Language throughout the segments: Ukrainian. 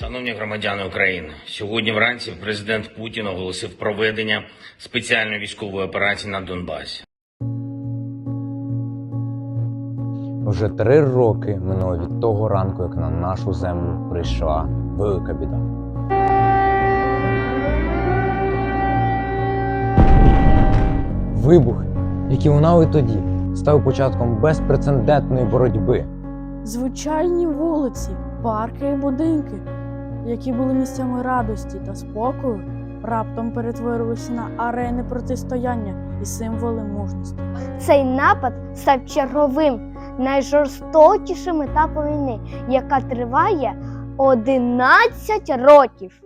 Шановні громадяни України, сьогодні вранці президент Путін оголосив проведення спеціальної військової операції на Донбасі. Вже три роки минуло від того ранку, як на нашу землю прийшла велика біда. Вибухи, які лунали тоді, стали початком безпрецедентної боротьби. Звичайні вулиці, парки і будинки, які були місцями радості та спокою, раптом перетворилися на арени протистояння і символи мужності. Цей напад став черговим найжорстокішим етапом війни, яка триває 11 років.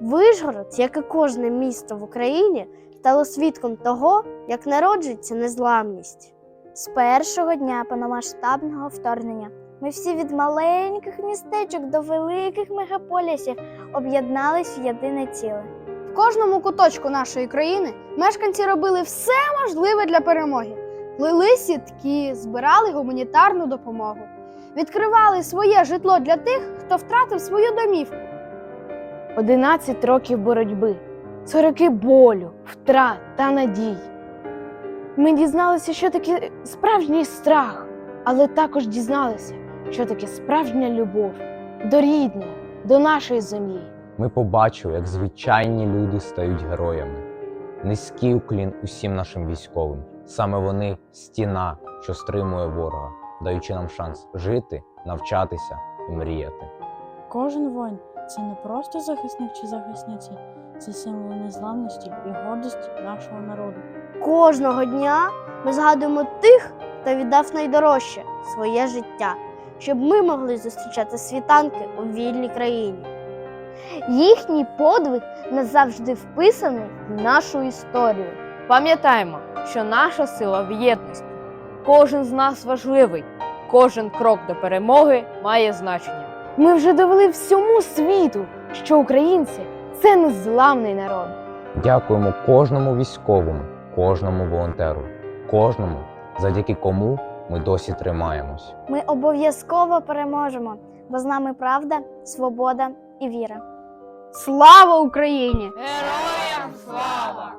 Вишгород, як і кожне місто в Україні, стало свідком того, як народжується незламність. З першого дня повномасштабного вторгнення ми всі від маленьких містечок до великих мегаполісів об'єднались в єдине ціле. В кожному куточку нашої країни мешканці робили все можливе для перемоги. Плели сітки, збирали гуманітарну допомогу, відкривали своє житло для тих, хто втратив свою домівку. 11 років боротьби, це роки болю, втрат та надій. Ми дізналися, що таке справжній страх, але також дізналися, що таке справжня любов до рідної, до нашої землі. Ми побачили, як звичайні люди стають героями. Низький уклін усім нашим військовим. Саме вони стіна, що стримує ворога, даючи нам шанс жити, навчатися і мріяти. Кожен воїн це не просто захисник чи захисниця, це символ незламності і гордості нашого народу. Кожного дня ми згадуємо тих, хто віддав найдорожче своє життя, щоб ми могли зустрічати світанки у вільній країні. Їхній подвиг назавжди вписаний в нашу історію. Пам'ятаємо, що наша сила в єдності. Кожен з нас важливий, кожен крок до перемоги має значення. Ми вже довели всьому світу, що українці це незламний народ. Дякуємо кожному військовому, кожному волонтеру, кожному, завдяки кому ми досі тримаємось. Ми обов'язково переможемо, бо з нами правда, свобода і віра. Слава Україні! Героям слава!